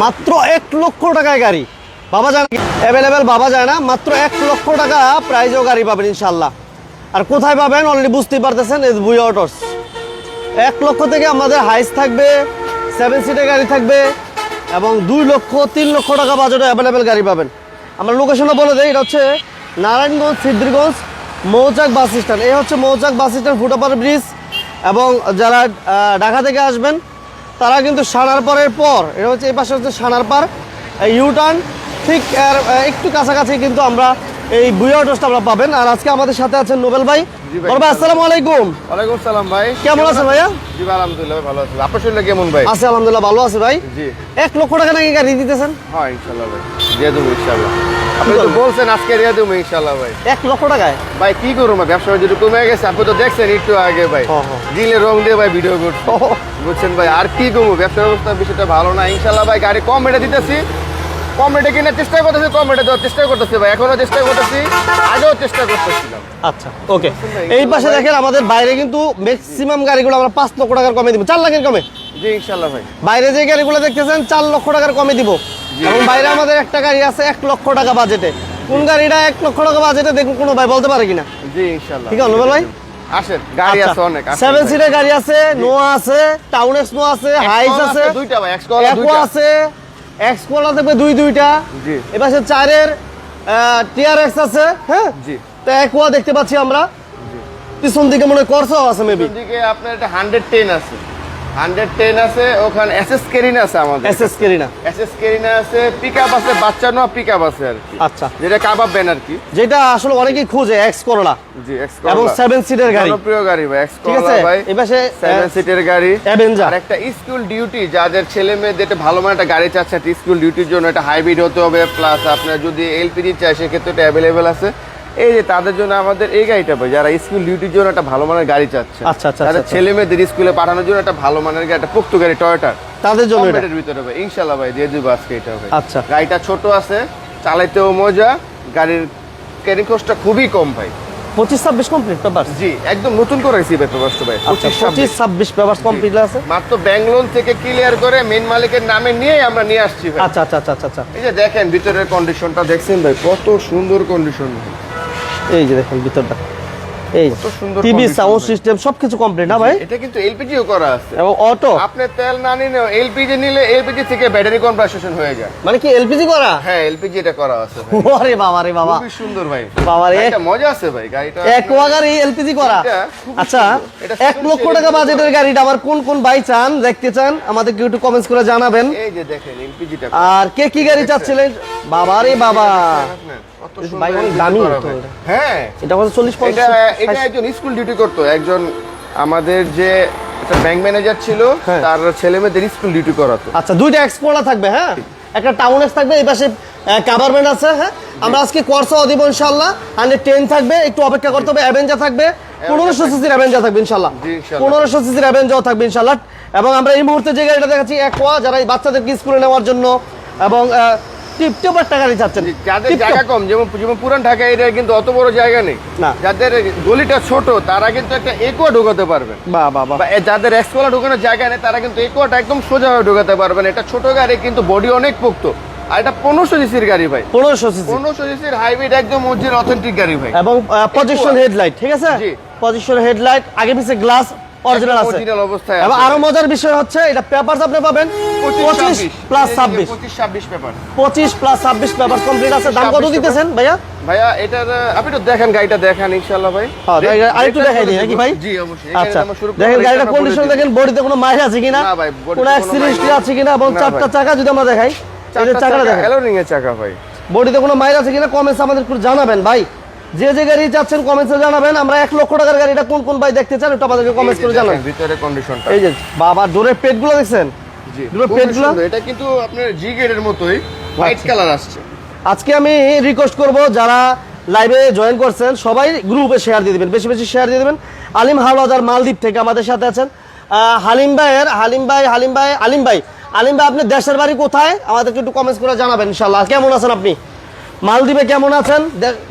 মাত্র এক লক্ষ টাকায় গাড়ি। বাবা যায় অ্যাভেলেবেল বাবা যায় না, মাত্র এক লক্ষ টাকা প্রাইজও গাড়ি পাবেন ইনশাল্লাহ আর কোথায় পাবেন অলরেডি বুঝতেই পারতেছেন এস বুই অটোস এক লক্ষ থেকে আমাদের হাইস থাকবে সেভেন সিটের গাড়ি থাকবে, এবং দুই লক্ষ, তিন লক্ষ টাকা বাজেটে অ্যাভেলেবেল গাড়ি পাবেন। আমরা লোকেশনটা বলে দিই, এটা হচ্ছে নারায়ণগঞ্জ, সিদ্ধিরগঞ্জ, মৌচাক বাস স্ট্যান্ড এই হচ্ছে মৌচাক বাস স্ট্যান্ড ফুটাপার ব্রিজ, এবং যারা ঢাকা থেকে আসবেন তারা কিন্তু সানার পারের পর, এটা হচ্ছে এই পাশে হচ্ছে সানার পার ইউটার্ন ঠিক একটু কাছাকাছি কিন্তু আমরা এই বুয়া অটোসটা আমরা পাবেন। আর আজকে আমাদের সাথে আছেন নোবেল ভাই। জি ভাই। আসসালামু আলাইকুম। ওয়ালাইকুম সালাম ভাই। কেমন আছেন ভাইয়া? জি ভাই আলহামদুলিল্লাহ ভালো আছি। আপনার শরীরে কেমন ভাই? আছে আলহামদুলিল্লাহ ভালো আছে ভাই। জি। এক লক্ষ টাকা নাকি গাড়ি দিতেছেন? হ্যাঁ ইনশাল্লাহ ভাই। দিয়ে দেবো ইনশাল্লাহ আপনি তো বলছেন আজকে দিয়ে দেবো ইনশাল্লাহ ভাই। এক লক্ষ টাকায়? ভাই কি করব? ভাই ব্যবসা যদি কমে গেছে। আপনি তো দেখছেন একটু আগে ভাই। হ্যাঁ, হ্যাঁ। দিলে রং দিয়ে ভাই ভিডিও করছি। বুঝছেন ভাই আর কি করব? ব্যবসার অবস্থা বিষয়টা ভালো না। ইনশাল্লাহ ভাই গাড়ি কম রেটে দিতেছি। কম রেটে কেনার চেষ্টা করতেছি কম রেটে দেওয়ার চেষ্টা করতেছি ভাই। এখনও চেষ্টা করতেছি আগেও চেষ্টা করতেছিলাম। আচ্ছা ওকে। এই পাশে দেখেন আমাদের বাইরে কিন্তু ম্যাক্সিমাম গাড়িগুলো আমরা পাঁচ লক্ষ টাকার কমে দিব। চার লাখের কমে? জি ইনশাল্লাহ ভাই। বাইরে যে গাড়িগুলো দেখতেছেন চার লক্ষ টাকার কমে দিব। এবং বাইরে আমাদের একটা গাড়ি আছে এক লক্ষ টাকা বাজেটে। কোন গাড়িটা এক লক্ষ টাকা বাজেটে দেখুন কোনো ভাই বলতে পারে কিনা? জি ইনশাল্লাহ ঠিক আছে, ভাই? আসেন গাড়ি আছে অনেক সেভেন। সিটের গাড়ি আছে নোয়া আছে টাউন এক্স নোয়া আছে হাইস আছে দুইটা ভাই এক্সকল একো আছে এক্স কোলা থাকবে দুই দুইটা। জি। এপাশে চারের টিআর এক্স আছে হ্যাঁ? জি। তো একোয়া দেখতে পাচ্ছি আমরা। পিছন দিকে মনে করছ আছে মেবি দিকে আপনার একটা হান্ড্রেড টেন আছে। হান্ড্রেড টেন আছে ওখানে এসএস কেরিনা আছে আমাদের। কেরিনা এসএস কেরিনা আছে আছে বাচ্চা নোয়া আছে আর কি। আচ্ছা। যেটা কাবাব ব্যান আর কি। যেটা আসলে অনেকেই খুঁজে এক্স করলা জি এক্স এবং সেভেন সিটের গাড়ি। জনপ্রিয় গাড়ি ভাই এক্স আছে? ভাই। সিটের গাড়ি। অ্যাভেঞ্জার আর একটা স্কুল ডিউটি যাদের ছেলে মেয়েদের একটা ভালো মানে একটা গাড়ি চাচ্ছে স্কুল ডিউটির জন্য একটা হাইব্রিড হতে হবে প্লাস আপনার যদি এলপিজি চাই সেক্ষেত্রে এটা অ্যাভেলেবেল আছে। এই যে তাদের জন্য আমাদের এই গাড়িটা ভাই যারা স্কুল ডিউটির জন্য একটা ভালো মানের গাড়ি চাচ্ছে। আচ্ছা, আচ্ছা, তাদের আচ্ছা। ছেলে মেয়েদের স্কুলে পাঠানোর জন্য একটা ভালো মানের গাড়ি একটা পোক্ত গাড়ি টয়োটার তাদের জন্য এটা? কমপ্লিটের ভিতরে ভাই ইনশাল্লাহ ভাই দিয়ে দিব আজকে এটা ভাই আচ্ছা। গাড়িটা ছোট আছে চালাইতেও মজা গাড়ির ক্যারিং কস্টটা খুবই কম ভাই। পঁচিশ ছাব্বিশ কমপ্লিট পেপার জি একদম নতুন করে রেসিভ ভাই আচ্ছা পঁচিশ পঁচিশ ছাব্বিশ পেপার কমপ্লিট আছে? মাত্র থেকে ক্লিয়ার করে মেন মালিকের নামে নিয়ে আমরা নিয়ে আসছি আচ্ছা আচ্ছা আচ্ছা আচ্ছা আচ্ছা। এই যে দেখেন ভিতরের কন্ডিশনটা দেখছেন ভাই কত সুন্দর কন্ডিশন এই যে দেখেন ভিতরটা। এই টিভি সাউন্ড সিস্টেম সবকিছু কমপ্লিট না ভাই? এটা কিন্তু এলপিজিও করা আছে। এবং অটো আপনি তেল না নিলে এলপিজি নিলে এলপিজি থেকে ব্যাটারি কনভার্সেশন হয়ে যায়। মানে কি এলপিজি করা? হ্যাঁ এলপিজি এটা করা আছে ভাই। আরে বাবা রে বাবা। খুবই সুন্দর ভাই। বাবা রে। এটা মজা আছে ভাই গাড়িটা একোয়া গাড়ি এলপিজি করা। আচ্ছা সুন্দর। এটা এক লক্ষ টাকা বাজেটের গাড়িটা আবার কোন কোন বাই চান দেখতে চান আমাদের একটু কমেন্টস করে জানাবেন। এই যে দেখেন এলপিজিটা আর কে কি গাড়ি চাচ্ছিলেন? বাবা রে বাবা। ভাই, অনেক দামি করা তো ভাই। এটা। হ্যাঁ। এটা হচ্ছে চল্লিশ এটা এটা একজন স্কুল ডিউটি করতো। একজন আমাদের যে একটা ব্যাংক ম্যানেজার ছিল হ্যাঁ। তার ছেলে মেয়েদের স্কুল ডিউটি করাতো। আচ্ছা দুইটা এক্সপোলা থাকবে হ্যাঁ? একটা টাউন এক্স থাকবে এই পাশে কাভারমেন্ট আছে হ্যাঁ? আমরা আজকে দিব ইনশাল্লাহ হান্ড্রেড টেন থাকবে একটু অপেক্ষা করতে হবে থাকবে। পনেরোশো সিসির থাকবে ইনশাল্লাহ পনেরোশো সিসির থাকবে ইনশাল্লাহ এবং আমরা এই মুহূর্তে যে গাড়িটা দেখাচ্ছি একোয়া যারা এই বাচ্চাদেরকে স্কুলে নেওয়ার জন্য এবং টিপটপ একটা গাড়ি চাচ্ছেন যাদের জায়গা কম যেমন যেমন পুরান ঢাকা এরিয়ায় কিন্তু অত বড় জায়গা নেই। না। যাদের গলিটা ছোট তারা কিন্তু একটা একোয়া ঢোকাতে পারবেন। বাহ বাহ বা। যাদের এক্সকোলা ঢোকানোর জায়গা নেই তারা কিন্তু একোয়াটা একদম সোজা হয়ে ঢোকাতে পারবেন। এটা ছোট গাড়ি কিন্তু বডি অনেক পোক্ত। আর এটা পনেরোশো সিসির গাড়ি ভাই। পনেরোশো সিসি পনেরোশো সিসির হাইব্রিড একদম মসজিদ অথেন্টিক গাড়ি ভাই। এবং পজিশন হেডলাইট ঠিক আছে? জি। পজিশন হেডলাইট আগে পিছে গ্লাস অরিজিনাল আছে। অরিজিনাল অবস্থায় এবং। আরও মজার বিষয় হচ্ছে এটা পেপারস আপনি পাবেন পঁচিশ প্লাস ছাব্বিশ। পঁচিশ ছাব্বিশ পেপার পঁচিশ প্লাস ছাব্বিশ পেপার কমপ্লিট আছে। দাম কত দিতেছেন ভাইয়া? ভাইয়া এটার আপনি তো দেখেন গাড়িটা দেখান ইনশাল্লাহ ভাই। হ্যাঁ, আরেকটু দেখাই দিই, নাকি ভাই? জি অবশ্যই। আচ্ছা দেখেন গাড়িটা কন্ডিশন দেখেন বডিতে কোনো মাইল আছে কিনা? না ভাই, কোনো অ্যাক্সিডেন্ট আছে কিনা? এবং চারটা চাকা যদি আমরা দেখাই। চারটা চাকাটা চাকা, দেখেন। অ্যালোরিং এর চাকা ভাই। বডিতে কোনো মাইল আছে কিনা? কমেন্টস আমাদের একটু জানাবেন ভাই। যে যে গাড়ি চাচ্ছেন কমেন্টসে জানাবেন। আমরা এক লক্ষ টাকার গাড়িটা কোন কোন ভাই দেখতে চান একটু আমাদেরকে কমেন্টস করে দেখেন ভিতরে কন্ডিশনটা এই যে বাবা ডোরের পেটগুলো দেখছেন? খুবই পেটগুলো? এটা কিন্তু আপনার জি গ্রেডের মতোই। হোয়াইট আচ্ছা। কালার আসছে। আজকে আমি রিকোয়েস্ট করব যারা লাইভে জয়েন করছেন সবাই গ্রুপে শেয়ার দিয়ে দিবেন। বেশি বেশি শেয়ার দিয়ে দিবেন। আলিম হাওলাদার মালদ্বীপ থেকে আমাদের সাথে আছেন। হালিম ভাইয়ের হালিম ভাই হালিম ভাই আলিম ভাই। আলিম ভাই আপনি দেশের বাড়ি কোথায়? আমাদেরকে একটু কমেন্টস করে জানাবেন ইনশাল্লাহ কেমন আছেন আপনি? মালদ্বীপে কেমন আছেন?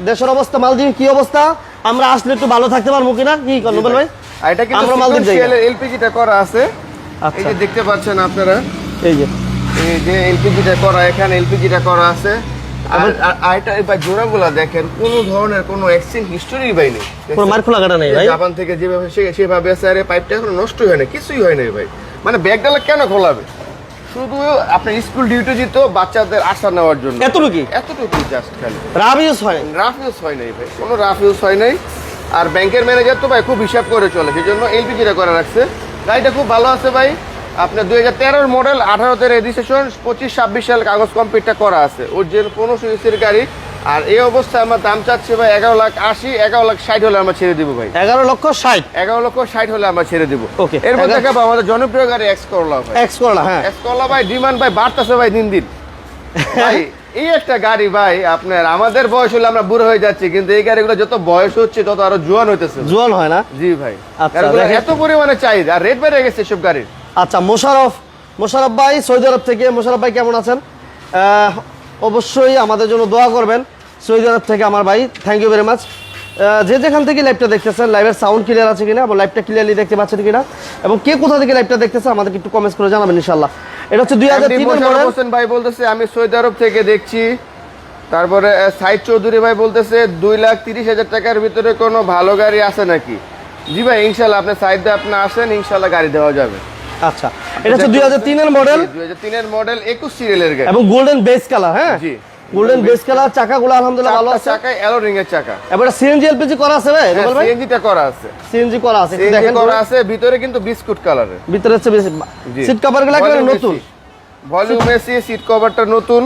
দেশের অবস্থা মালদ্বীপে কি অবস্থা? আমরা আসলে একটু ভালো থাকতে পারব কিনা? কি করেন নোবেল ভাই? এটা কিন্তু আমরা মালদ্বীপ যাই। এলপিজিটা করা আছে। এই আচ্ছা। যে দেখতে পাচ্ছেন আপনারা। এই যে। এই যে এলপিজিটা করা এখানে এলপিজিটা করা আছে। আর দেখেন কোনো ধরনের কোনো এক্সচেঞ্জ হিস্টোরি ভাই নেই। কোনো মার খোলা কাটা নেই ভাই? জাপান থেকে যেভাবে সেভাবে আছে আরে পাইপটা এখন নষ্টই হয় না কিছুই হয় নাই ভাই। মানে ব্যাগডালা কেন খোলাবে? শুধু আপনার স্কুল ডিউটি দিত বাচ্চাদের আশা নেওয়ার জন্য। এতটুকু এতটুকু জাস্ট খালি। রাফ ইউজ হয় রাফ ইউজ হয় নাই ভাই কোনো রাফ ইউজ হয় নাই। আর ব্যাংকের ম্যানেজার তো ভাই খুব হিসাব করে চলে সেই জন্য এলপিজিটা করে রাখছে। গাড়িটা খুব ভালো আছে ভাই। আপনার দুই হাজার তেরোর মডেল আঠারোতে রেজিস্ট্রেশন পঁচিশ ছাব্বিশ সাল কাগজ কমপ্লিটটা করা আছে। ওর যে পনেরোশো ইসির গাড়ি আর এই অবস্থায় আমার দাম চাচ্ছে ভাই এগারো লাখ আশি এগারো লাখ ষাট হলে আমরা ছেড়ে দিব ভাই। এগারো লক্ষ ষাট। এগারো লক্ষ ষাট হলে আমরা ছেড়ে দিব. এরপর দেখাবো আমাদের জনপ্রিয় গাড়ি এক্স করলা ভাই। এক্স করলা হ্যাঁ। এক্স করলা ভাই ডিমান্ড ভাই বাড়তেছে ভাই দিন দিন। ভাই এই একটা গাড়ি ভাই আপনার আমাদের বয়স হলে আমরা বুড়ো হয়ে যাচ্ছি কিন্তু এই গাড়িগুলো যত বয়স হচ্ছে তত আরও জোয়ান হইতেছে জোয়ান হয় না? জি ভাই। আচ্ছা, এত পরিমাণে চাহিদা আর রেট বেড়ে গেছে সব গাড়ির। আচ্ছা মোশারফ মোশারফ ভাই সৌদি আরব থেকে। মোশারফ ভাই কেমন আছেন? আহ, অবশ্যই আমাদের জন্য দোয়া করবেন। সৌদি আরব থেকে আমার ভাই থ্যাংক ইউ ভেরি মাচ যে যেখান থেকে লাইভটা দেখতেছেন লাইভের সাউন্ড ক্লিয়ার আছে কিনা এবং লাইভটা ক্লিয়ারলি দেখতে পাচ্ছেন কিনা এবং কে কোথা থেকে লাইভটা দেখতেছে আমাদেরকে একটু কমেন্টস করে জানাবেন ইনশাল্লাহ এটা হচ্ছে দুই হাজার হোসেন ভাই বলতেছে আমি সৌদি আরব থেকে দেখছি। তারপরে সাইদ চৌধুরী ভাই বলতেছে দুই লাখ তিরিশ হাজার টাকার ভিতরে কোনো ভালো গাড়ি আছে নাকি? জি ভাই ইনশাল্লাহ আপনি সাইড দিয়ে আপনি আসেন ইনশাল্লাহ গাড়ি দেওয়া যাবে। আচ্ছা এটা হচ্ছে দুই হাজার তিনের মডেল দুই হাজার তিনের মডেল একুশ সিরিয়ালের গাড়ি। এবং গোল্ডেন বেস কালার হ্যাঁ? জি। গোল্ডেন বেস কালার চাকাগুলো আলহামদুলিল্লাহ ভালো আছে। চাকায় অ্যালো রিং এর চাকা। এবার সিএনজি এলপিজি করা আছে ভাই? রুবেল ভাই? সিএনজিটা করা আছে। সিএনজি করা আছে দেখেন করা আছে ভিতরে কিন্তু বিস্কুট কালারের ভিতরে হচ্ছে সিট কভারগুলো একেবারে নতুন। ভলিউম এসি সিট কভারটা নতুন।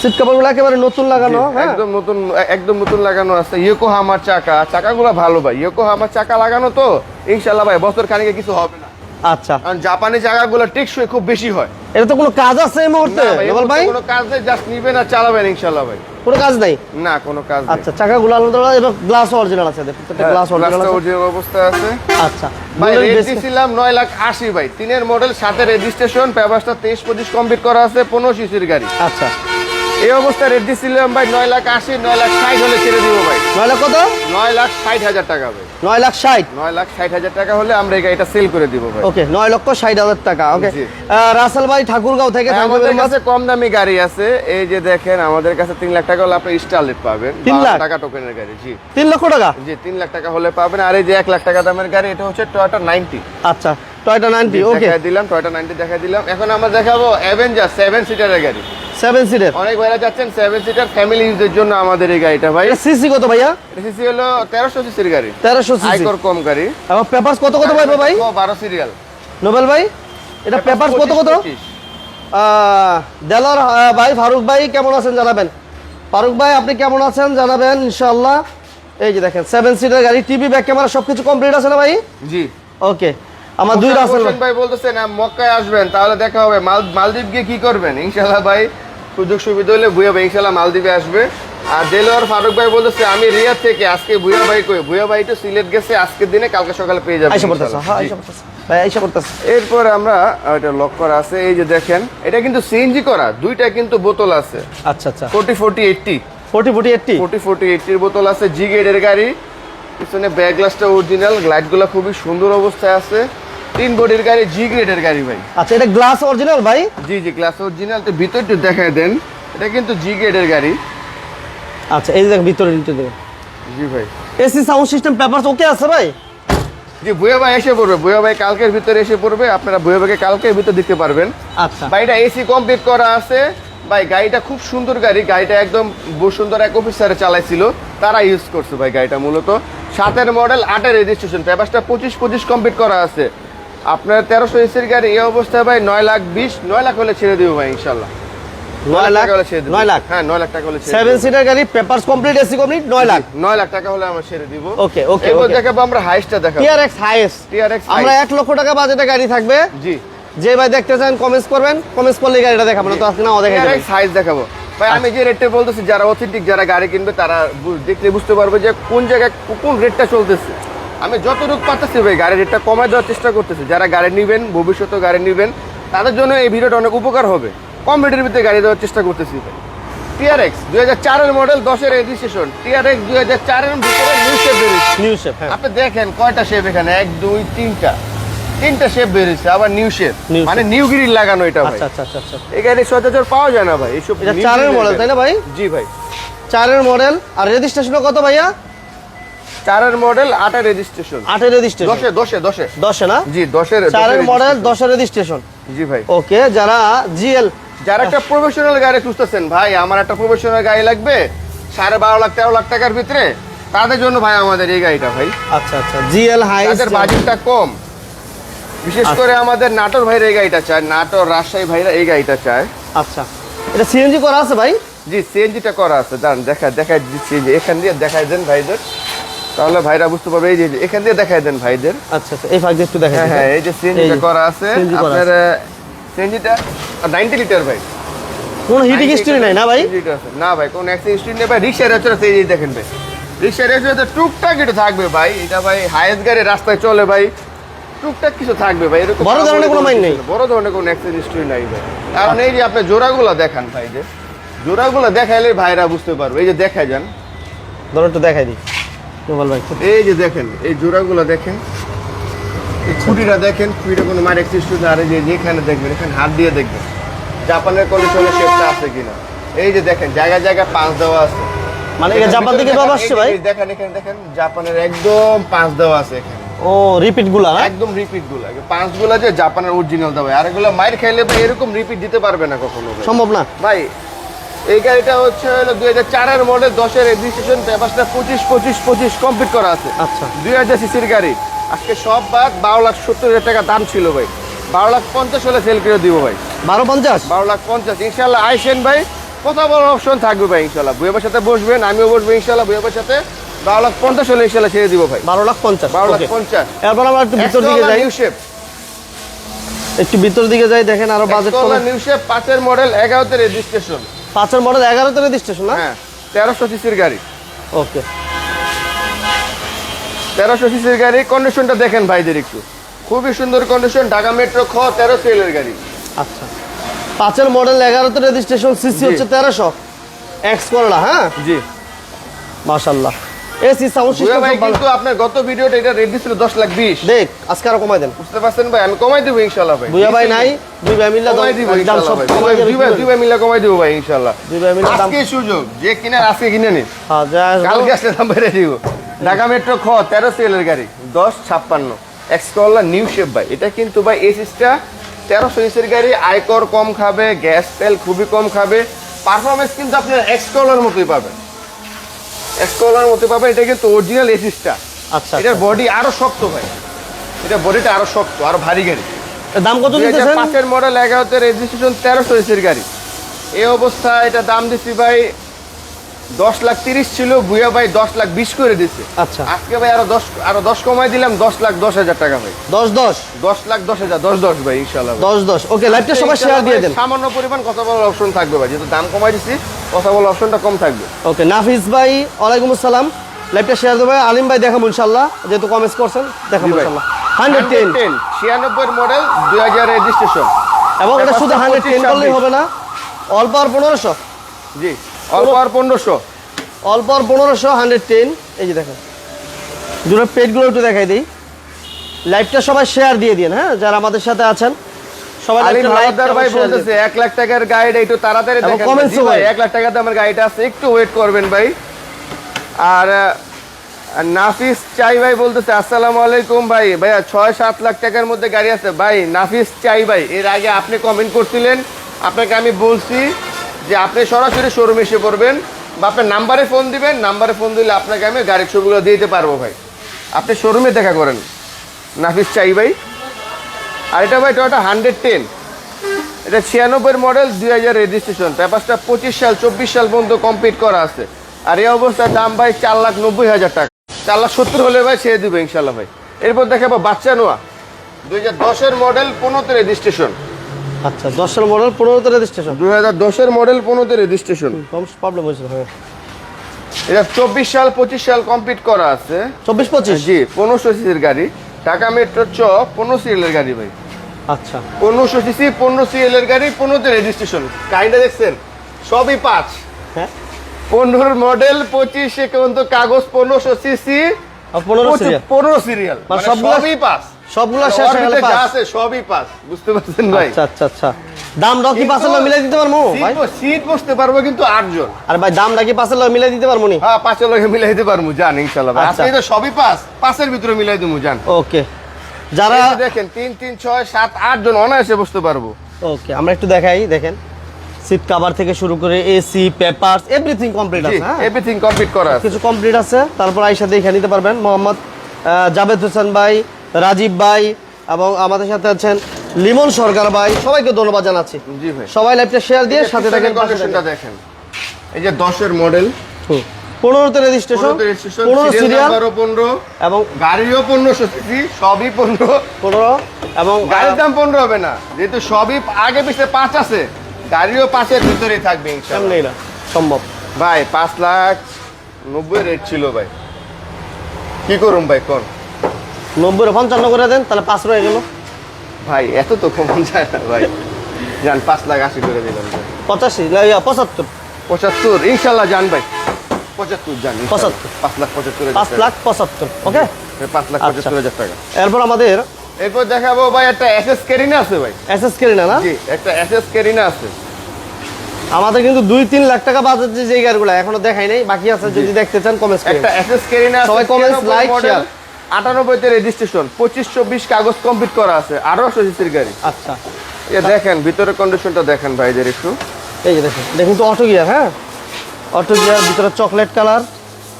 সিট কভারগুলো একেবারে নতুন লাগানো হ্যাঁ? একদম নতুন একদম নতুন লাগানো আছে। ইয়োকো হামার চাকা চাকাগুলো ভালো ভাই। ইয়োকো হামার চাকা লাগানো তো ইনশাল্লাহ ভাই বছর খানিকে কিছু হবে না। আচ্ছা। কারণ জাপানি চাকাগুলো টেকসই খুব বেশি হয়। এটা তো কোনো কাজ আছে এই মুহূর্তে? ভাই, রুবেল ভাই। কোনো কাজ নেই জাস্ট নিবেন আর চালাবেন ইনশাল্লাহ ভাই। কোনো কাজ নাই? না কোনো কাজ নেই। আচ্ছা চাকাগুলো আলহামদুলিল্লাহ এবং গ্লাস অরিজিনাল আছে প্রত্যেকটা গ্লাস অরিজিনাল গ্লাসটা আছে। অরিজিনাল অবস্থা আছে। আচ্ছা ভাই Golden রেট base- দিছিলাম নয় লাখ আশি ভাই। তিনের মডেল সাথে রেজিস্ট্রেশন পেপারসটা তেইশ পঁচিশ কমপ্লিট করা আছে পনেরো সিসির গাড়ি। আচ্ছা। এই অবস্থায় রেট দিছিলাম ভাই নয় লাখ আশি নয় লাখ ষাট হলে ছেড়ে দিব ভাই। নয় লাখ কত? নয় লাখ ষাট হাজার টাকা ভাই। নয় লাখ ষাট? নয় লাখ ষাট হাজার টাকা হলে আমরা এই গাড়িটা সেল করে দিব ভাই। ওকে নয় লক্ষ ষাট হাজার টাকা ওকে। রাসেল ভাই ঠাকুরগাঁও থেকে হ্যাঁ, আমাদের কাছে কম দামি গাড়ি আছে। এই যে দেখেন আমাদের কাছে তিন লাখ টাকা হলে আপনি স্টারলেট পাবেন। তিন লাখ? টাকা টোকেনের গাড়ি জি। তিন লক্ষ টাকা? জি তিন লাখ টাকা হলে পাবেন। আর এই যে এক লাখ টাকা দামের গাড়ি এটা হচ্ছে টয়োটা নাইনটি। আচ্ছা টয়টা নাইনটি ওকে। দিলাম টয়োটা নাইনটি দেখা দিলাম। এখন আমরা দেখাবো অ্যাভেঞ্জার সেভেন সিটারের গাড়ি। সেভেন সিটের অনেক ভাইরা যাচ্ছেন সেভেন সিটার ফ্যামিলি ইউজের জন্য আমাদের এই গাড়িটা ভাই। সিসি কত ভাইয়া? সিসি হলো তেরোশো সিসির গাড়ি। তেরোশো সিসি আইকর কম গাড়ি। এবং পেপারস কত কত পাইবো ভাই? বারো সিরিয়াল নোবেল ভাই এটা পেপারস কত কত? দেলার ভাই ফারুক ভাই কেমন আছেন জানাবেন? ফারুক ভাই আপনি কেমন আছেন জানাবেন ইনশাল্লাহ এই যে দেখেন সেভেন সিটার গাড়ি টিভি ব্যাক ক্যামেরা সবকিছু কমপ্লিট আছে না ভাই? জি। ওকে আমার দুই রাসেল ভাই বলতেছেন মক্কায় আসবেন তাহলে দেখা হবে। মাল- মালদ্বীপ গিয়ে কি করবেন? ইনশাল্লাহ ভাই সুযোগ সুবিধা হলে ভুয়া ভাই ইনশাল্লাহ মালদ্বীপে আসবে। আর দেলোয়ার ফারুক ভাই বলতেছে আমি রিয়াদ থেকে আজকে ভুয়া ভাই কই? ভুয়া ভাই তো সিলেট গেছে আজকের দিনে কালকে সকালে পেয়ে যাবে আইসা হ্যাঁ আইসা পড়তেছে। ভাই আইসা পড়তেছে। এরপর আমরা এটা লক করা আছে এই যে দেখেন এটা কিন্তু সিএনজি করা দুইটা কিন্তু বোতল আছে। আচ্ছা আচ্ছা। Forty forty eighty. Forty forty eighty? Forty forty এইটটির বোতল আছে জি গেটের গাড়ি। পিছনে ব্যাক গ্লাসটা অরিজিনাল লাইটগুলো খুবই সুন্দর অবস্থায় আছে। তিন বডির গাড়ি জি গ্রেডের গাড়ি ভাই। আচ্ছা এটা গ্লাস অরিজিনাল ভাই? জি জি গ্লাস অরিজিনাল তো ভিতরটা দেখায় দেন। এটা কিন্তু জি গ্রেডের গাড়ি। আচ্ছা এই দেখেন ভিতরে নিতে দেবেন জি ভাই। AC sound system papers okay আছে ভাই? জি ভুয়া ভাই এসে পড়বে। ভুয়া ভাই কালকের ভিতরে এসে পড়বে। আপনারা ভুয়া ভাইকে কালকের ভিতরে দেখতে পারবেন। আচ্ছা। ভাইটা এসি কমপ্লিট করা আছে। ভাই গাড়িটা খুব সুন্দর গাড়ি। গাড়িটা একদম বসুন্ধরা এক অফিসারে চালাইছিল। তারা ইউজ করছে ভাই গাড়িটা মূলত। সাতের মডেল আটের রেজিস্ট্রেশন পেপারসটা পঁচিশ পঁচিশ কমপ্লিট করা আছে। আপনার তেরোশো এসির গাড়ি এই অবস্থায় ভাই নয় লাখ বিশ নয় লাখ হলে ছেড়ে দিব ভাই ইনশাল্লাহ। নয় লাখ। নয় হ্যাঁ নয় লাখ টাকা হলে সেভেন সিটার গাড়ি পেপারস কমপ্লিট এসি কমপ্লিট নয় লাখ? নয় লাখ টাকা হলে আমরা ছেড়ে দিব। ওকে ওকে এরপর দেখাবো আমরা হাইস্টটা দেখাবো। টিআরএক্স হাইয়েস্ট TRX আমরা এক লক্ষ টাকা বাজেটে গাড়ি থাকবে। জি। যে ভাই দেখতে চান কমেন্টস করবেন। কমেন্টস করলে গাড়িটা দেখাবো না তো আজকে নাও দেখাই দেবেন। সাইজ দেখাবো। ভাই আমি যে বলতেছি যারা অথেন্টিক যারা গাড়ি কিনবে তারা দেখলে বুঝতে পারবে যে কোন জায়গায় কোন রেটটা চলতেছে। আমি যত যতটুকু পারতেছি ভাই গাড়ির রেটটা কমায় দেওয়ার চেষ্টা করতেছি। যারা গাড়ি নেবেন ভবিষ্যতে গাড়ি নেবেন তাদের জন্য এই ভিডিওটা অনেক উপকার হবে। কম রেটের ভিতরে গাড়ি দেওয়ার চেষ্টা করতেছি ভাই। টিআরএক্স দুই হাজার চারের মডেল দশের রেজিস্ট্রেশন টিআরএক্স দুই হাজার চারের ভিতরে নিউ শেপ বেরিয়েছে। নিউ শেপ হ্যাঁ। আপনি দেখেন কয়টা শেপ এখানে? এক দুই তিনটা। তিনটা শেপ বেরিয়েছে আবার নিউ শেপ মানে নিউ গ্রিল লাগানো এটা ভাই। আচ্ছা আচ্ছা আচ্ছা আচ্ছা। এই গাড়ি সচরাচর পাওয়া যায় না ভাই এইসব এটা চারের মডেল তাই না ভাই? জি ভাই। চারের মডেল আর রেজিস্ট্রেশন কত ভাইয়া? চারের মডেল আটের রেজিস্ট্রেশন আটের রেজিস্ট্রেশন দশে দশে দশে। দশে না? জি দশের চারের মডেল দশের রেজিস্ট্রেশন জি ভাই। ওকে যারা জিএল যারা একটা প্রফেশনাল গাড়ি খুঁজতেছেন ভাই আমার একটা প্রফেশনাল গাড়ি লাগবে সাড়ে বারো লাখ তেরো লাখ টাকার ভিতরে। তাদের জন্য ভাই আমাদের এই গাড়িটা ভাই। আচ্ছা আচ্ছা। জিএল হাই তাদের বাজেটটা কম। বিশেষ করে আমাদের নাটোর ভাইরা এই গাড়িটা চায়। নাটোর রাজশাহী ভাইরা এই গাড়িটা চায়। আচ্ছা। এটা সিএনজি করা আছে ভাই? জি সিএনজিটা করা আছে। দাঁড়ান দেখা দেখাই দিচ্ছি। যে এখান দিয়ে দেখাই দেন ভাইদের। তাহলে ভাইরা বুঝতে পারবে এই যে এখান দিয়ে দেখাই দেন ভাইদের। আচ্ছা আচ্ছা এই ফাঁক একটু দেখা হ্যাঁ হ্যাঁ এই যে সিএনজিটা করা আছে আপনার সিএনজিটা নাইনটি লিটার ভাই। কোনো হিটিং 90 হিস্ট্রি নাই না ভাই? না ভাই কোন অ্যাক্সিডেন্ট হিস্ট্রি নেই ভাই রিক্সার রেচর এই যে দেখেন ভাই। রিক্সার রেচর তো টুকটাক একটু থাকবে ভাই এটা ভাই হাইয়েস্ট গাড়ি রাস্তায় চলে ভাই। টুকটাক কিছু থাকবে ভাই এরকম বড় ধরনের কোনো মাইন নেই? বড় ধরনের কোনো অ্যাক্সিডেন্ট হিস্ট্রি নাই ভাই। কারণ এই যে আপনি জোড়াগুলো দেখান ভাই যে জোড়াগুলো দেখাইলে ভাইরা বুঝতে পারবে। এই যে দেখা যান। ধরো একটু দেখাই দিই। ভাই। এই যে দেখেন এই জোড়াগুলো দেখেন। এই দেখেন কোনো মার অ্যাক্সিডেন্ট আর এই যে যেখানে দেখবেন এখানে হাত দিয়ে দেখবেন। জাপানের কন্ডিশনের শেপটা আছে কিনা। এই যে দেখেন পাঁচ দেওয়া আছে। মানে এটা জাপান থেকে বাবা আসছে ভাই? দেখেন এখানে দেখেন জাপানের একদম পাঁচ দেওয়া আছে এখানে। ও রিপিটগুলা একদম রিপিটগুলা পাঁচগুলা যে জাপানের অরিজিনাল দেওয়া। আর এগুলো মাইর খাইলে ভাই এরকম রিপিট দিতে পারবে না কখনো সম্ভব না। ভাই এই গাড়িটা হচ্ছে হলো দুই হাজার চারের মডেল দশের রেজিস্ট্রেশন পেপারটা পঁচিশ পঁচিশ পঁচিশ কমপ্লিট করা আছে। আচ্ছা। দুই হাজার সিসির গাড়ি। আজকে সব বাদ বারো লাখ সত্তর হাজার টাকা দাম ছিল ভাই। বারো লাখ পঞ্চাশ হলে সেল করে দিব ভাই। বারো পঞ্চাশ? বারো লাখ পঞ্চাশ। ইনশাল্লাহ আইসেন ভাই। কথা বলার অপশন থাকবে ভাই ইনশাল্লাহ বুয়েবার সাথে বসবেন আমিও বসবো ইনশাল্লাহ বুয়েবার সাথে বারো লাখ পঞ্চাশ হলে ইনশাল্লাহ ছেড়ে দিব ভাই। বারো লাখ পঞ্চাশ বারো লাখ পঞ্চাশ। এরপর আমরা একটু ভিতর দিকে যাই। শেপ একটু ভিতর দিকে যাই দেখেন আরও বাজেট নিউ শেপ পাঁচের মডেল এগারোতে রেজিস্ট্রেশন পাঁচের মডেল এগারোতে রেজিস্ট্রেশন হ্যাঁ তেরোশো সিসির গাড়ি। ওকে। তেরোশো সিসির গাড়ি কন্ডিশনটা দেখেন ভাইদের একটু। খুবই সুন্দর কন্ডিশন ঢাকা মেট্রো খ তেরো সেলের গাড়ি। আচ্ছা। পাঁচের মডেল এগারোতে রেজিস্ট্রেশন সিসি। হচ্ছে তেরোশো। এক্স করলা হ্যাঁ? জি। মাশাল্লাহ এসি সাউন্ড সিস্টেম ভাই কিন্তু আপনার গত ভিডিওটা এটা রেডি ছিল দশ লাখ বিশ। দেখ আজকে আরও কমাই দেন। বুঝতে পারছেন ভাই? আমি কমাই দেবো ইনশাল্লাহ ভাই। বুয়া ভাই নাই দুই ভাই মিল্লা কমাই দিব দাম সব ভাই। কমাই দুই ভাই দুই ভাই মিলে কমাই দিব ভাই ইনশাল্লাহ দুই ভাই মিলে দাম আজকে সুযোগ যে কিনে আজকে কিনে নিন। হ্যাঁ যা কালকে আসলে দাম বেড়ে দিব। ঢাকা মেট্রো খ তেরো সেলের গাড়ি নিউ শেপ ভাই। এটা কিন্তু ভাই এসিসটা তেরোশো ইসের গাড়ি আয়কর কম খাবে গ্যাস তেল খুবই কম খাবে। পারফরমেন্স কিন্তু আপনার এক্স কলার মতোই পাবেন। এক্স মতে পাবে এটা কিন্তু অরিজিনাল এসিসটা আচ্ছা এটার বডি আরও শক্ত ভাই। এটা বডিটা আরও শক্ত আরও ভারী গাড়ি। আচ্ছা। দাম কত দিতেছেন? পাঁচের মডেল এগারোতে রেজিস্ট্রেশন তেরোশো এসির গাড়ি। এই অবস্থা এটা দাম দিচ্ছি ভাই দশ লাখ তিরিশ ছিল ভুয়া ভাই দশ লাখ বিশ করে দিচ্ছে আচ্ছা। আজকে ভাই আরও দশ আরও দশ কমাই দিলাম দশ লাখ দশ হাজার টাকা ভাই। দশ দশ? দশ লাখ দশ হাজার দশ দশ ভাই ইনশাল্লাহ দশ দশ। ওকে লাইভটা সবাই শেয়ার দিয়ে দেন। সামান্য পরিমাণ কথা বলার অপশন থাকবে ভাই যেহেতু দাম কমাই দিচ্ছি কথা বলার অপশনটা কম থাকবে। ওকে নাফিস ভাই ওয়ালাইকুম আসসালাম। লাইভটা শেয়ার দেবে আলিম ভাই দেখাবো ইনশাল্লাহ যেহেতু কমেন্টস করছেন দেখাবো ইনশাল্লাহ হান্ড্রেড টেন টেন ছিয়ানব্বই মডেল দুই হাজার রেজিস্ট্রেশন এবং এটা শুধু হান্ড্রেড টেন করলেই হবে না অল্প আর পনেরোশো। জি। অল্প আর পনেরোশো। অল্প আর পনেরোশো হান্ড্রেড টেন এই যে দেখেন। দুটো পেজগুলো একটু দেখাই দিই। লাইভটা সবাই শেয়ার দিয়ে দিন হ্যাঁ? যারা আমাদের সাথে আছেন সবাই ভাই বলতেছে লাখ টাকার গাইড একটু তাড়াতাড়ি দেখেন comments ভাই। ভাই। লাখ টাকাতে আমার গাড়িটা আছে একটু ওয়েট করবেন ভাই। আর নাফিস চাই ভাই বলতেছে আসসালামু আলাইকুম ভাই। ভাইয়া ছয় সাত লাখ টাকার মধ্যে গাড়ি আছে। ভাই নাফিস চাই ভাই। এর আগে আপনি কমেন্ট করছিলেন আপনাকে আমি বলছি যে আপনি সরাসরি শোরুমে এসে পড়বেন বা আপনার নাম্বারে ফোন দিবেন নাম্বারে ফোন দিলে আপনাকে আমি গাড়ির ছবিগুলো দিতে পারব ভাই। আপনি শোরুমে দেখা করেন। নাফিস চাই ভাই। আর এটা ভাই টয়টা হান্ড্রেড টেন এটা ছিয়ানব্বই মডেল দুই হাজার রেজিস্ট্রেশন পেপারসটা পঁচিশ সাল, চব্বিশ সাল পর্যন্ত কমপ্লিট করা আছে। আর এই অবস্থার দাম ভাই চার লাখ নব্বই হাজার টাকা। চার লাখ সত্তর হলে ভাই ছেড়ে দিবে ইনশাল্লাহ ভাই। এরপর দেখাবো বাচ্চা নোয়া। দুই হাজার দশের মডেল পনেরোতে রেজিস্ট্রেশন আচ্ছা দশের মডেল পনেরোতে রেজিস্ট্রেশন দুই হাজার দশের মডেল পনেরোতে রেজিস্ট্রেশন প্রবলেম হয়েছিল হ্যাঁ এটা চব্বিশ সাল পঁচিশ সাল কমপ্লিট করা আছে। চব্বিশ পঁচিশ? জি পনেরোশো সিসির গাড়ি। ঢাকা মেট্রো চ পনেরো সিএলের গাড়ি ভাই। আচ্ছা। পনেরোশো সিসি পনেরো সিএলের গাড়ি পনেরোতে রেজিস্ট্রেশন গাড়িটা দেখছেন? সবই পাঁচ। হ্যাঁ। পনেরো মডেল পঁচিশে পর্যন্ত কাগজ পনেরোশো সিসি পনেরো সিরিয়াল পনেরো সিরিয়াল সবই পাস সবগুলো শেষ হয়ে গেলে পাঁচ আছে সবই পাস বুঝতে পারছেন ভাই? আচ্ছা আচ্ছা আচ্ছা। দামটাও কি পাঁচের লগে মিলাই দিতে পারব ভাই। সিট বসতে পারব কিন্তু আটজন। আর ভাই দামটা কি পাঁচের লগে মিলাই দিতে পারব নি? হ্যাঁ পাঁচের লগে মিলাই দিতে পারব জান ইনশাল্লাহ ভাই। আচ্ছা। আজকে তো সবই পাস পাঁচের ভিতরে মিলাই দিবো জান। ওকে। যারা দেখেন তিন তিন ছয় সাত আট জন অনায়াসে বসতে পারব। ওকে আমরা একটু দেখাই দেখেন। সিট কভার থেকে শুরু করে এসি পেপারস এভরিথিং কমপ্লিট আছে হ্যাঁ? এভরিথিং কমপ্লিট করা আছে। কিছু কমপ্লিট আছে তারপর আইসা দেখে নিতে পারবেন। মোহাম্মদ জাভেদ হোসেন ভাই রাজীব ভাই এবং আমাদের সাথে আছেন লিমন সরকার ভাই। সবাইকে ধন্যবাদ জানাচ্ছি। জি ভাই। সবাই লাইভটা শেয়ার দিয়ে সাথে থাকেন দেখেন। এই যে দশের মডেল পনেরোতে রেজিস্ট্রেশন পনেরো সিরিয়াল পনেরো এবং গাড়িও পনেরোশো সিসি সবই পনেরো। পনেরো এবং গাড়ির দাম পনেরো হবে না যেহেতু সবই আগে পিছিয়ে পাঁচ আছে গাড়িও পাঁচের ভিতরেই থাকবে সামনেই না সম্ভব। ভাই পাঁচ লাখ নব্বই রেট ছিল ভাই। কি করুন ভাই কোন? নব্বই পঞ্চান্ন করে দেন তাহলে পাঁচ রয়ে গেল। ভাই এত তো কমন যায় না ভাই। যান পাঁচ লাখ আশি করে দিলাম। পঁচাশি পঁচাত্তর। পঁচাত্তর ইনশাল্লাহ যান ভাই। পঁচাত্তর যান পঁচাত্তর। পাঁচ লাখ পঁচাত্তর পাঁচ লাখ পঁচাত্তর ওকে? পাঁচ লাখ আচ্ছা। পঁচাত্তর হাজার টাকা। এরপর আমাদের এরপর দেখাবো ভাই একটা এসএস কেরিনা আছে ভাই। এসএস কেরিনা না? জি একটা এসএস কেরিনা আছে। আমাদের কিন্তু দুই তিন লাখ টাকা যে গাড়িগুলো এখনও দেখাই নাই। বাকি আছে যদি দেখতে চান কমেন্ট একটা এসএস আছে সবাই comments, like, share। আটানব্বই তে রেজিস্ট্রেশন পঁচিশ চব্বিশ কাগজ কমপ্লিট করা আছে আঠারোশো সিসির গাড়ি। আচ্ছা। এ দেখেন ভিতরে কন্ডিশনটা দেখেন ভাইদের একটু। এই যে দেখেন দেখুন তো অটো গিয়ার হ্যাঁ? অটো গিয়ার ভিতরে chocolate colour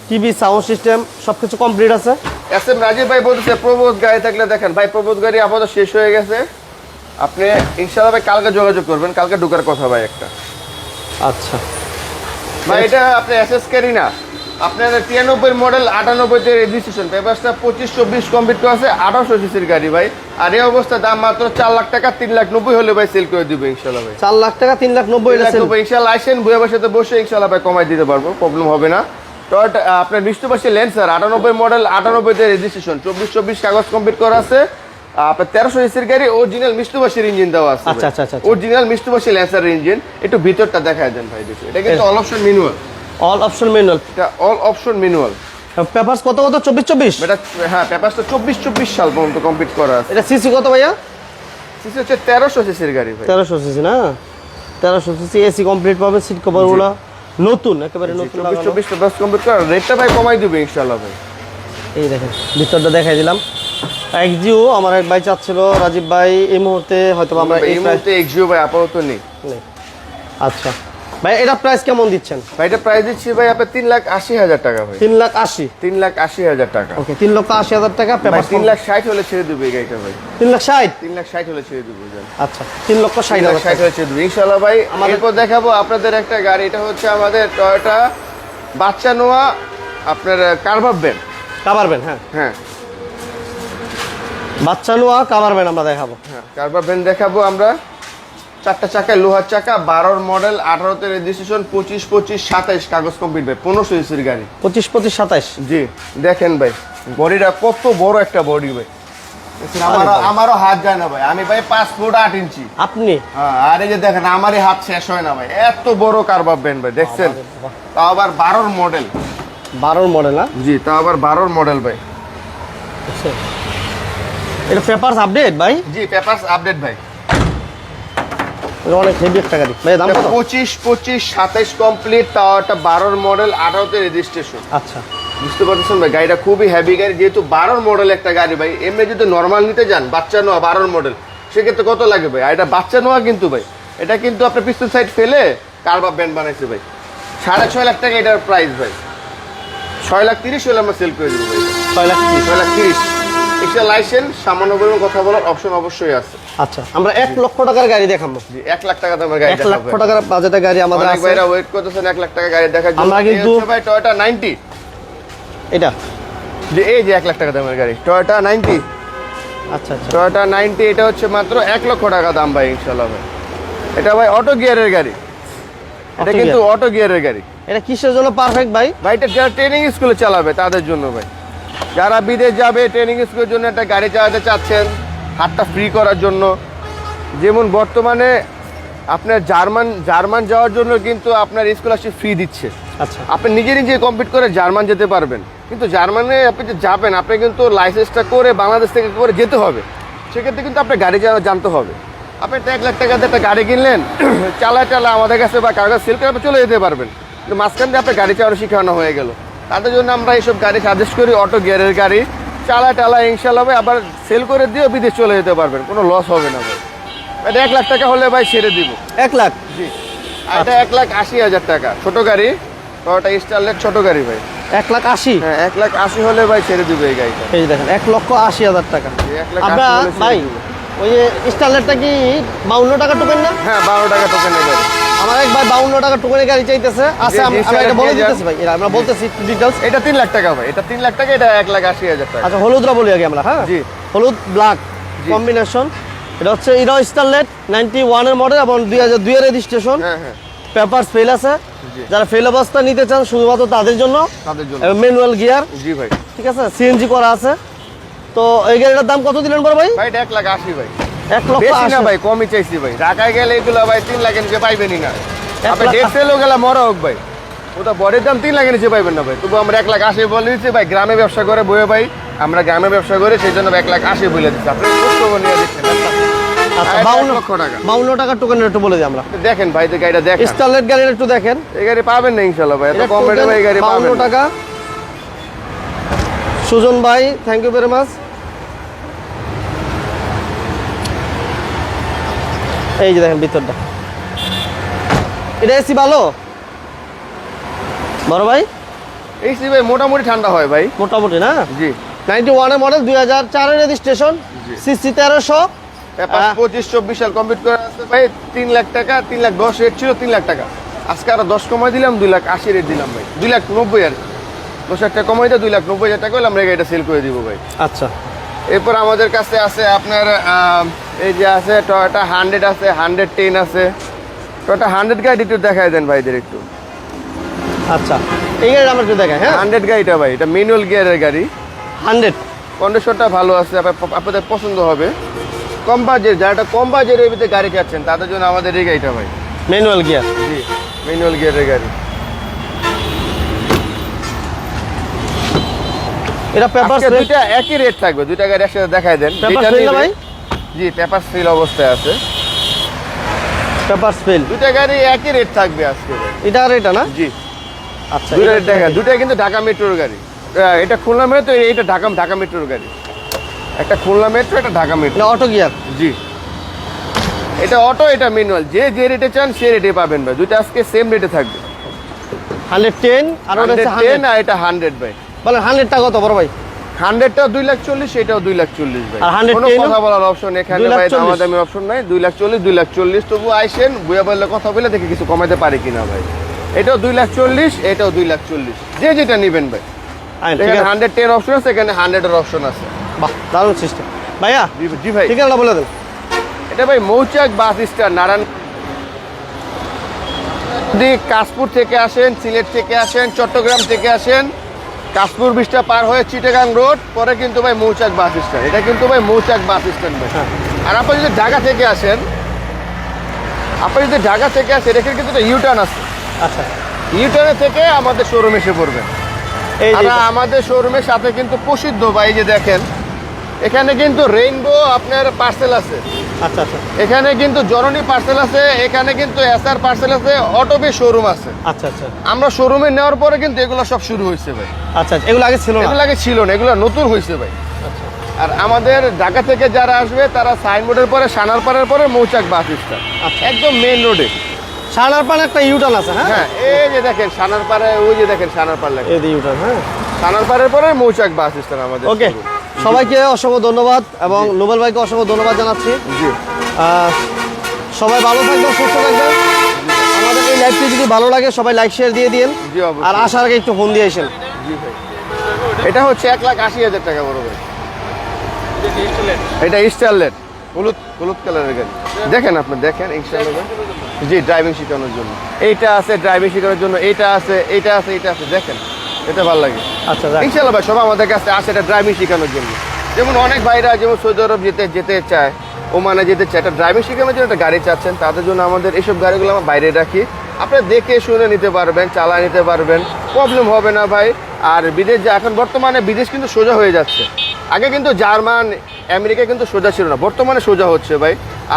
TV sound system সব কিছু কমপ্লিট আছে। এস এম রাজীব ভাই বলতেছে প্রবোধ গাড়ি থাকলে দেখেন ভাই প্রবোধ গাড়ি আপাতত শেষ হয়ে গেছে। আপনি ইনশাল্লাহ ভাই কালকে যোগাযোগ করবেন কালকে ঢোকার কথা ভাই একটা। আচ্ছা। ভাই এটা আপনি এসএস ক্যারি না? আপনার তিরানব্বই মডেল আটানব্বইতে রেজিস্ট্রেশন পেপারসটা পঁচিশ চব্বিশ কমপ্লিট করা আছে আঠারোশো সিসির গাড়ি ভাই। আর এই অবস্থা দাম মাত্র চার লাখ টাকা তিন লাখ নব্বই হলে ভাই সেল করে দিবে ইনশাল্লাহ ভাই। চার লাখ টাকা তিন লাখ নব্বই নব্বই ইনশাল্লাহ আসেন বুয়া বাসাতে বসে ইনশাল্লাহ ভাই কমাই দিতে পারব প্রবলেম হবে না। টয়টা আপনার মিষ্টপাশি ল্যান্সার আটানব্বই মডেল আটানব্বইতে রেজিস্ট্রেশন চব্বিশ চব্বিশ কাগজ কমপ্লিট করা আছে। আপনার তেরোশো সিসির গাড়ি অরিজিনাল মিষ্টবাসীর ইঞ্জিন দেওয়া আছে। অরিজিনাল মিষ্টবাসী ল্যান্সারের ইঞ্জিন একটু ভিতরটা দেখায় দেন ভাই দেখি। এটা কিন্তু all option manual all option manual এটা অল অপশন ম্যানুয়াল পেপারস কত কত? চব্বিশ চব্বিশ? এটা হ্যাঁ পেপারসটা চব্বিশ চব্বিশ সাল পর্যন্ত কমপ্লিট করা আছে। এটা সিসি কত ভাইয়া? সিসি হচ্ছে তেরোশো সিসির গাড়ি ভাই। তেরোশো সিসি না? তেরোশো সিসি এসি কমপ্লিট পাবে সিট কভারগুলো নতুন একেবারে নতুন চব্বিশ। চব্বিশ পেপার কমপ্লিট করা। রেটটা ভাই কমাই দিবে ইনশাল্লাহ ভাই। এই দেখেন ভিতরটা দেখাই দিলাম। এক্সিও আমার এক ভাই চাচ্ছিল রাজীব ভাই এই মুহূর্তে হয়তো আমরা এই মুহূর্তে এক্সিও ভাই আপাতত নেই। আচ্ছা। ভাই এটা প্রাইস কেমন দিচ্ছেন? ভাই এটা প্রাইস দিচ্ছি ভাই আপনার তিন লাখ আশি হাজার টাকা ভাই। তিন লাখ আশি? তিন লাখ আশি হাজার টাকা। ওকে তিন লক্ষ আশি হাজার টাকা তিন লাখ ষাট হলে ছেড়ে দেবে এই গাড়িটা ভাই। তিন লাখ ষাট? তিন লাখ ষাট হলে ছেড়ে দেবো আচ্ছা তিন লক্ষ ষাট হাজার ষাট হলে ছেড়ে দেবো। ইনশাল্লাহ ভাই আমাদের- এরপর দেখাবো আপনাদের একটা গাড়ি এটা হচ্ছে আমাদের টয়োটা বাচ্চা নোয়া আপনার কারভাব ব্যান্ড কাভারবেন হ্যাঁ। হ্যাঁ। বাচ্চা নোয়া কাভারবেন আমরা দেখাবো। হ্যাঁ কারবার ভ্যান দেখাবো আমরা। চারটা চাকায় লোহার চাকা বারোর মডেল আঠারোতে রেজিস্ট্রেশন পঁচিশ পঁচিশ সাতাইশ কাগজ কমপ্লিট ভাই পনেরোশো ইসির গাড়ি। পঁচিশ পঁচিশ সাতাইশ? জি দেখেন ভাই বডিটা কত বড় একটা বডি ভাই। আমারও হাত যায় না ভাই আমি ভাই পাঁচ ফুট আট ইঞ্চি। আপনি? হ্যাঁ আর এই যে দেখেন আমারই হাত শেষ হয় না ভাই এত বড় কারবার ভ্যান ভাই দেখছেন? তাও আবার বারোর মডেল বারোর মডেল না জি তাও আবার বারোর মডেল ভাই। আচ্ছা। এটা পেপারস আপডেট ভাই? জি পেপারস আপডেট ভাই। অনেক হেভি একটা গাড়ি। ভাই দাম কত? পঁচিশ পঁচিশ সাতাইশ কমপ্লিট তাও একটা বারোর মডেল রেজিস্ট্রেশন আচ্ছা। বুঝতে পারতেছেন ভাই গাড়িটা খুবই হেভি গাড়ি যেহেতু মডেল একটা গাড়ি ভাই এমনি যদি নর্মাল নিতে যান বাচ্চা নোয়া মডেল সেক্ষেত্রে কত লাগে ভাই? আর এটা বাচ্চা নোয়া কিন্তু ভাই এটা কিন্তু আপনার পিস্তল সাইড ফেলে ব্যান্ড বানাইছে ভাই। সাড়ে ছয় লাখ টাকা এটার প্রাইস ভাই। ছয় লাখ তিরিশ হলে আমরা সেল করে দেবো ভাই। ছয় লাখ ছয় লাখ তিরিশ। এক্সট্রা লাইসেন্স সামান্য পরিমাণ কথা বলার অপশন অবশ্যই আছে। আচ্ছা আমরা এক লক্ষ টাকার গাড়ি দেখাবো। জি এক লাখ টাকা দামের গাড়ি এক লক্ষ টাকার বাজেটের গাড়ি আমাদের আছে। ভাইরা ওয়েট করতেছেন এক লাখ টাকা গাড়ি দেখার জন্য। আমরা কিন্তু- ভাই টয়োটা নাইনটি এটা? যে এই যে এক লাখ টাকা দামের গাড়ি টয়োটা নাইনটি আচ্ছা আচ্ছা। টয়োটা নাইনটি এটা হচ্ছে মাত্র এক লক্ষ টাকা দাম ভাই ইনশাল্লাহ ভাই। এটা ভাই অটো গিয়ারের গাড়ি। এটা কিন্তু অটো গিয়ারের গাড়ি। এটা কিসের জন্য পারফেক্ট ভাই? ভাই এটা যারা ট্রেনিং স্কুলে চালাবে তাদের জন্য ভাই। যারা বিদেশ যাবে ট্রেনিং স্কুলের জন্য একটা গাড়ি চালাতে চাচ্ছেন হাতটা ফ্রি করার জন্য। যেমন বর্তমানে আপনার জার্মান জার্মান যাওয়ার জন্য কিন্তু আপনার স্কলারশিপ ফ্রি দিচ্ছে। আচ্ছা। আপনি নিজে নিজে কমপ্লিট করে জার্মান যেতে পারবেন। কিন্তু জার্মানি আপনি যে যাবেন আপনি কিন্তু লাইসেন্সটা করে বাংলাদেশ থেকে করে যেতে হবে। সেক্ষেত্রে কিন্তু আপনার গাড়ি চালা জানতে হবে। আপনি তো এক লাখ টাকা দিয়ে একটা গাড়ি কিনলেন চালা চালা আমাদের কাছে বা কাগজ সিল করে চলে যেতে পারবেন। কিন্তু মাঝখান দিয়ে আপনার গাড়ি চালানো শেখানো হয়ে গেল। তাদের জন্য আমরা এইসব গাড়ি সাজেস্ট করি অটো গিয়ারের গাড়ি। চালা টালা ইনশাল্লাহ ভাই আবার সেল করে দিয়েও বিদেশ চলে যেতে পারবেন কোনো লস হবে না ভাই। এটা এক লাখ টাকা হলে ভাই ছেড়ে দিব। এক লাখ? জি। আর এটা এক লাখ আশি হাজার টাকা। ছোটো গাড়ি ওটা স্টারলেট ছোট গাড়ি ভাই। এক লাখ আশি? হ্যাঁ এক লাখ আশি হলে ভাই ছেড়ে দিবে এই গাড়িটা। এই দেখেন এক লক্ষ আশি হাজার টাকা। এক লাখ আমরা ভাই। ওই যে স্টারলেটটা কি বাউন্ন টাকা টোকেন না? হ্যাঁ বারো টাকা টোকেনের গাড়ি। আমার এক ভাই বাউন্ন টাকা টোকেনের গাড়ি চাইতেছে। আচ্ছা এটা বলে দিতেছি ভাই এটা আমরা বলতেছি ডিটেলস এটা তিন লাখ টাকা ভাই এটা তিন লাখ টাকা এটা এক লাখ আশি হাজার টাকা। আচ্ছা হলুদরা বলি আগে আমরা হ্যাঁ? জি। হলুদ ব্ল্যাক কম্বিনেশন এটা হচ্ছে ইরো স্টারলেট নাইনটি ওয়ানের মডেল এবং দুই হাজার দুইয়ের রেজিস্ট্রেশন হ্যাঁ হ্যাঁ। পেপারস ফেল আছে। যারা ফেল অবস্থা নিতে চান শুধুমাত্র তাদের জন্য। তাদের জন্য। ম্যানুয়াল গিয়ার জি ভাই। ঠিক আছে? সিএনজি করা আছে। তো এই গাড়িটার দাম কত দিলেন বড় ভাই? ভাই এক লাখ আশি ভাই। এক লক্ষ বেশি না ভাই কমই চাইছি ভাই। ঢাকায় গেলে এগুলো ভাই তিন লাখের নিচে পাইবেনই না। আপনি লাখ- ডেট গেলে মরা হোক ভাই। ওটা বডির দাম তিন লাখের নিচে পাইবেন না ভাই। তবু আমরা এক লাখ আশি বলে দিচ্ছি ভাই গ্রামে ব্যবসা করে বয়ে ভাই আমরা গ্রামে ব্যবসা করে সেই জন্য এক লাখ আশি বলে দিচ্ছি। আপনি নিয়ে দিচ্ছেন আচ্ছা আমরা। দেখেন ভাই তো গাড়িটা দেখেন। স্টারলেট গাড়িটা একটু দেখেন। এই গাড়ি পাবেন না ইনশাল্লাহ ভাই এত কম রেটে ভাই গাড়ি বাউন্ন পাবেন না। টাকা। সুজন ভাই থ্যাংক ইউ ভেরি মাচ এই যে দেখেন ভিতরটা। এটা এসি ভালো? বড় ভাই? এসি ভাই মোটামুটি ঠান্ডা হয় ভাই। মোটামুটি না? জি। নাইনটি ওয়ানের মডেল দুই হাজার চারের রেজিস্ট্রেশন। সিসি তেরোশো। আহ। পঁচিশ চব্বিশ সাল কমপ্লিট করে আসতে ভাই তিন লাখ টাকা তিন লাখ দশ রেট ছিল তিন লাখ টাকা। আজকে আরও দশ কমাই দিলাম দুই লাখ আশি রেট দিলাম ভাই। দুই লাখ নব্বই আর দশ হাজার টাকা কমাই দিয়ে দুই লাখ নব্বই হাজার টাকা হলে আমরা গাড়িটা সেল করে দিব ভাই। আচ্ছা। এরপর আমাদের কাছে আছে আপনার এই যে আছে টয়োটা হান্ড্রেড আছে হান্ড্রেড টেন আছে। টয়োটা হান্ড্রেড গাড়ি একটু দেখাই দেন ভাইদের একটু। আচ্ছা এই গাড়িটা আমরা একটু দেখাই হ্যাঁ? হান্ড্রেড গাড়িটা ভাই এটা ম্যানুয়াল গিয়ারের গাড়ি। হান্ড্রেড কন্ডিশনটা ভালো আছে আপনাদের পছন্দ হবে। কম বাজেট যারা কম বাজেটের ভিতরে গাড়ি চাচ্ছেন তাদের জন্য আমাদের এই গাড়িটা ভাই। ম্যানুয়াল গিয়ার জি ম্যানুয়াল গিয়ারের গাড়ি। এটা পেপার দুইটা একই রেট থাকবে দুইটা গাড়ি একসাথে দেখাই দেন। পেপার ভাই? জি পেপার সিল অবস্থায় আছে। পেপার ফেল দুইটা গাড়ি একই রেট থাকবে আজকে। এটা আর এটা না? জি। আচ্ছা এটা- রেট দেখা দুইটা কিন্তু ঢাকা মেট্রোর গাড়ি। এটা খুলনা মেট্রো এটা ঢাকা ঢাকা মেট্রোর গাড়ি। একটা খুলনা মেট্রো একটা ঢাকা মেট্রো অটো গিয়ার জি। এটা অটো এটা ম্যানুয়াল যে যে রেটে চান সে রেটে পাবেন ভাই। দুইটা আজকে সেম রেটে থাকবে। হান্ড্রেড টেন আর ওটা টেন আর এটা হান্ড্রেড ভাই। বলেন হান্ড্রেড টাকা কত বড় ভাই? হান্ড্রেডটা দুই লাখ চল্লিশ এটাও দুই লাখ চল্লিশ ভাই। আর 110 কোনো কথা বলার অপশন এখানে ভাই চল্লিশ। দামাদামি অপশন নাই। দুই লাখ চল্লিশ দুই লাখ চল্লিশ। তবু আইসেন বুয়া বললে কথা বলে দেখে কিছু কমাতে পারি কিনা ভাই। এটাও দুই লাখ চল্লিশ এটাও দুই লাখ চল্লিশ। যে যেটা নেবেন ভাই। এখানে হান্ড্রেড টেন অপশন আছে এখানে হান্ড্রেডের অপশন আছে। বাহ দারুণ সিস্টেম ভাইয়া জি ভাই ঠিকানাটা বলে দেন এটা ভাই মৌচাক বাস স্ট্যান্ড নারায়ণ যদি কাশপুর থেকে আসেন সিলেট থেকে আসেন চট্টগ্রাম থেকে আসেন। কাশপুর ব্রিজটা পার হয়ে চিটাগাং রোড পরে কিন্তু ভাই মৌচাক বাস স্ট্যান্ড এটা কিন্তু ভাই মৌচাক বাস স্ট্যান্ড ভাই। হ্যাঁ। আর আপনি যদি ঢাকা থেকে আসেন আপনি যদি ঢাকা থেকে আসেন এটা কিন্তু একটা ইউটার্ন আছে। আচ্ছা। ইউটার্নে থেকে আমাদের শোরুম এসে পড়বেন আর আমাদের শোরুমের সাথে কিন্তু প্রসিদ্ধ ভাই যে দেখেন এখানে কিন্তু রেইনবো আপনার পার্সেল আছে। আচ্ছা আচ্ছা। এখানে কিন্তু জননী পার্সেল আছে এখানে কিন্তু এসআর পার্সেল আছে অটোবে শোরুম আছে। আচ্ছা আচ্ছা। আমরা শোরুমে নেওয়ার পরে কিন্তু এগুলো সব শুরু হয়েছে ভাই। আচ্ছা আচ্ছা। এগুলো আগে ছিল না? এগুলো আগে ছিল না এগুলো নতুন হয়েছে ভাই। আচ্ছা। আর আমাদের ঢাকা থেকে যারা আসবে তারা সাইনবোর্ডের পরে সানারপাড়ের পরে মৌচাক বাস স্ট্যান্ড। আচ্ছা। একদম মেইন রোডে সানার পান একটা ইউটার্ন আছে হ্যাঁ? হ্যাঁ এই যে দেখেন সানারপাড়ে ওই যে দেখেন সানারপাড় লেখা। এই ইউটার্ন হ্যাঁ? সানারপাড়ের পরে মৌচাক বাস স্ট্যান্ড আমাদের ওকে। সবাইকে অসংখ্য ধন্যবাদ এবং নোবেল ভাইকে অসংখ্য ধন্যবাদ জানাচ্ছি। জি। সবাই ভালো থাকবেন সুস্থ থাকবেন। আমাদের এই লাইভটি যদি ভালো লাগে সবাই লাইক শেয়ার দিয়ে দিন আর আসার আগে একটু ফোন দিয়ে আসেন। এটা হচ্ছে এক লাখ আশি হাজার টাকা বড় ভাই। এটা স্টারলেট হলুদ হলুদ কালারের গাড়ি। দেখেন আপনি দেখেন জি ড্রাইভিং শেখানোর জন্য। এইটা আছে ড্রাইভিং শেখানোর জন্য এইটা আছে এইটা আছে এইটা আছে। দেখেন এটা ভালো লাগে। আচ্ছা ইনশাল্লাহ ভাই, সবাই আমাদের কাছে আসে এটা ড্রাইভিং শেখানোর জন্য। যেমন অনেক ভাইরা যেমন সৌদি আরব যেতে যেতে চায়, ওমানে যেতে চায়, এটা ড্রাইভিং শেখানোর জন্য একটা গাড়ি চাচ্ছেন, তাদের জন্য আমাদের এইসব গাড়িগুলো আমরা বাইরে রাখি। আপনি দেখে শুনে নিতে পারবেন চালা নিতে পারবেন প্রবলেম হবে না ভাই। আর বিদেশ যা, এখন বর্তমানে বিদেশ কিন্তু সোজা হয়ে যাচ্ছে। আগে কিন্তু জার্মান, আমেরিকা কিন্তু সোজা ছিল না, বর্তমানে সোজা হচ্ছে ভাই।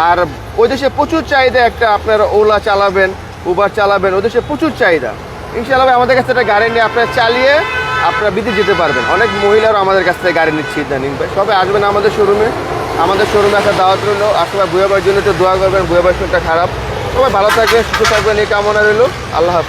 আর ওই দেশে প্রচুর চাহিদা একটা, আপনার ওলা চালাবেন, উবার চালাবেন, ওই দেশে প্রচুর চাহিদা। ইনশাআল্লাহ আমাদের কাছে একটা গাড়ি নিয়ে আপনারা চালিয়ে আপনারা বিদেশ যেতে পারবেন। অনেক মহিলারও আমাদের কাছ থেকে গাড়ি নিচ্ছে, ইদানিং। সবাই আসবেন আমাদের শোরুমে আমাদের শোরুমে আসার দাওয়াত রইল আর বুয়াবার জন্য একটু দোয়া করবেন বুয়াবার শরীরটা খারাপ। সবাই ভালো থাকবেন, সুস্থ থাকবেন, এই কামনা রইল। আল্লাহ হাফেজ।